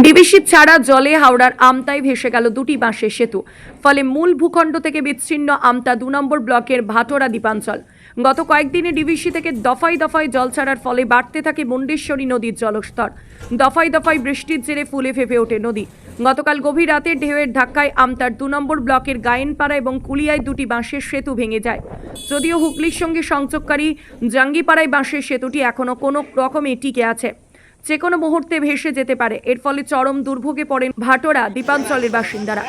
DVC ছাড়া জলে হাওড়ার আমতায় ভেসে গেল দুটি বাঁশের সেতু। ফলে মূল ভূখণ্ড থেকে বিচ্ছিন্ন আমতা দু নম্বর ব্লকের ভাটোরা দ্বীপাঞ্চল। গত কয়েকদিনে ডিবিসি থেকে দফায় দফায় জল ছাড়ার ফলে বাড়তে থাকে মুন্ডেশ্বরী নদীর জলস্তর। দফায় দফায় বৃষ্টির জেরে ফুলে ফেপে ওঠে নদী। গতকাল গভীর রাতে ঢেউয়ের ধাক্কায় আমতার দু নম্বর ব্লকের গায়েনপাড়া এবং কুলিয়ায় দুটি বাঁশের সেতু ভেঙে যায়। যদিও হুগলির সঙ্গে সংযোগকারী জাঙ্গিপাড়ায় বাঁশের সেতুটি এখনও কোনো রকমে টিকে আছে। যে কোনো মুহূর্তে ভেসে যেতে পারে। এর ফলে চরম দুর্ভোগে পড়েন ভাটোরা দ্বীপাঞ্চলের বাসিন্দারা।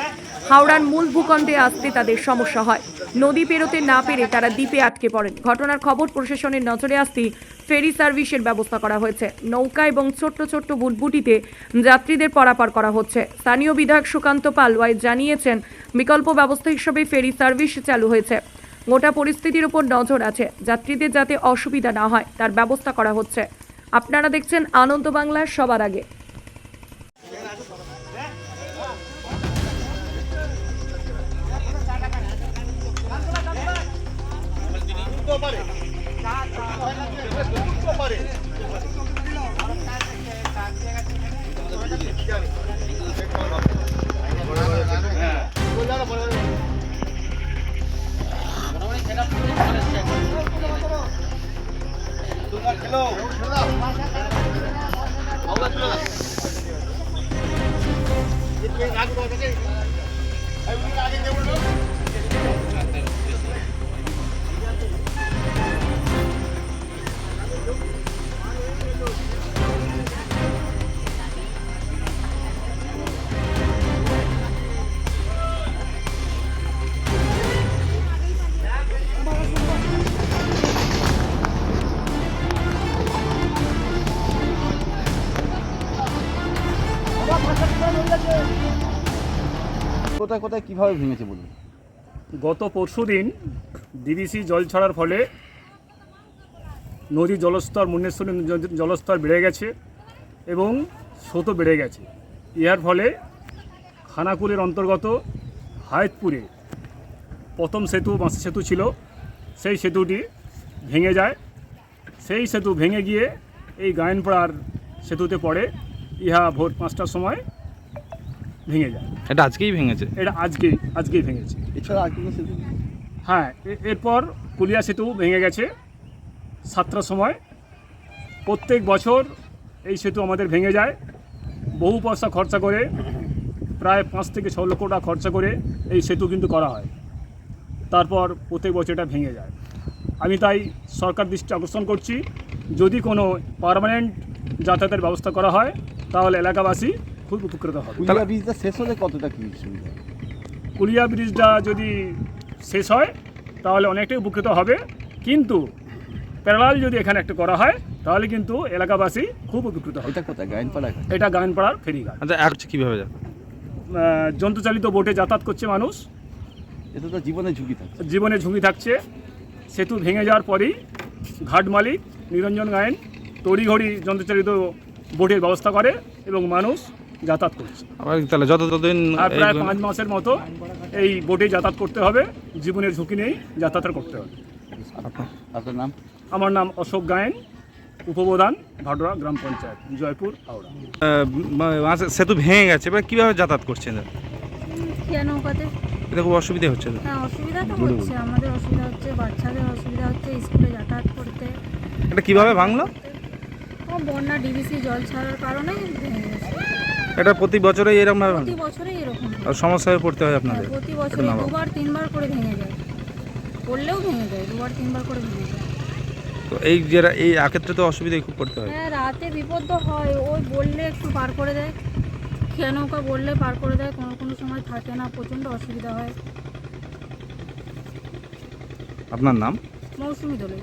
হাওড়ার মূল ভূখণ্ডে আসতে তাদের সমস্যা হয়। নদী পেরোতে না পেরে তারা দ্বীপে আটকে পড়েন। ঘটনার খবর প্রশাসনের নজরে আসতেই ফেরি সার্ভিসের ব্যবস্থা করা হয়েছে। নৌকা এবং ছোট্ট ছোট্ট বুটবুটিতে যাত্রীদের পারাপার করা হচ্ছে। স্থানীয় বিধায়ক সুকান্ত পাল ওয়াই জানিয়েছেন, বিকল্প ব্যবস্থা হিসেবে ফেরি সার্ভিস চালু হয়েছে। গোটা পরিস্থিতির উপর নজর আছে। যাত্রীদের যাতে অসুবিধা না হয়, তার ব্যবস্থা করা হচ্ছে। আপনারা দেখছেন আনন্দ বাংলা সবার আগে। আগে দেবো কোথায় কোথায় কীভাবে ভেঙেছে বলুন? গত পরশু দিন ডিবিসি জল ছাড়ার ফলে নদীর জলস্তর, মুন্নেশ্বরী জলস্তর বেড়ে গেছে এবং স্রোতও বেড়ে গেছে। ইহার ফলে খানাকুলের অন্তর্গত হায়তপুরে প্রথম সেতু, বাঁশ সেতু ছিল। সেই সেতুটি ভেঙে যায়। সেই সেতু ভেঙে গিয়ে এই গায়নপাড়ার সেতুতে পড়ে। ইহা ভোর পাঁচটার সময় ভেঙে যায়। এটা আজকেই ভেঙেছে? এটা আজকেই আজকেই ভেঙেছে। এছাড়া আর কোনো সেতু? হ্যাঁ এ- এরপর কুলিয়া সেতু ভেঙে গেছে সাতটার সময়। প্রত্যেক বছর এই সেতু আমাদের ভেঙে যায়। বহু পয়সা খরচা করে প্রায় পাঁচ থেকে ছ লক্ষ টাকা খরচা করে এই সেতু কিন্তু করা হয়। তারপর প্রত্যেক বছর এটা ভেঙে যায়। আমি তাই সরকার দৃষ্টি আকর্ষণ করছি যদি কোনো পার্মানেন্ট যাতায়াতের ব্যবস্থা করা হয় তাহলে এলাকাবাসী খুব উপকৃত হবে কুলিয়া ব্রিজটা শেষ হলে কতটা কি সুবিধা? কুলিয়া ব্রিজটা যদি শেষ হয় তাহলে অনেকটাই উপকৃত হবে। কিন্তু প্যারালাল যদি এখানে একটা করা হয় তাহলে কিন্তু এলাকাবাসী খুব উপকৃত হবে। এটা কোথায়? গায়নপাড়া এটা গায়নপাড়ার ফেরিঘাট। আচ্ছা আর হচ্ছে কীভাবে যাবে? যন্ত্রচালিত বোটে যাতায়াত করছে মানুষ। এতে তো জীবনে ঝুঁকি থাকে জীবনে ঝুঁকি থাকছে। সেতু ভেঙে যাওয়ার পরেই ঘাট মালিক নিরঞ্জন গায়েন তড়িঘড়ি যন্ত্রচালিত বোটের ব্যবস্থা করে এবং মানুষ যাতায়াত করছে। তাহলে যত ততদিন আর প্রায় পাঁচ মাসের মতো এই বোটে যাতায়াত করতে হবে জীবনের ঝুঁকি নেই যাতায়াত করতে হবে। আপনার- নাম? আমার নাম অশোক গায়েন উপপ্রধান ভাডোরা গ্রাম পঞ্চায়েত জয়পুর হাওড়া। সেতু ভেঙে গেছে এবার কীভাবে যাতায়াত করছেন? নৌকাতে? এটা খুব অসুবিধা হচ্ছে হ্যাঁ অসুবিধা তো হচ্ছে আমাদের অসুবিধা হচ্ছে বাচ্চাদের অসুবিধা হচ্ছে স্কুলে যাতায়াত করতে। এটা কীভাবে ভাঙলো? বন্যা ডিবিসি জল ছাড়ার গেছে এটা প্রতি বছরেই এরকম প্রতি বছরেই এরকম হয়। আর সমস্যায় পড়তে হয় হ্যাঁ, আপনাদের প্রতি এটা বছরে দুবার তিনবার করে ভেঙে যায়। পড়লেও ভেঙে যায় দুবার তিনবার করে ভেঙে যায়। তো এই যে এই আক্ষেত্রে তো অসুবিধায় খুব পড়তে হয়। হ্যাঁ রাতে বিপদ তো হয়। ওই বললে একটু পার করে দেয়। খেয়ে নৌকা বললে পার করে দেয়। কোনো কোনো সময় থাকে না প্রচণ্ড অসুবিধা হয়। আপনার নাম? মৌসুমি দোলে।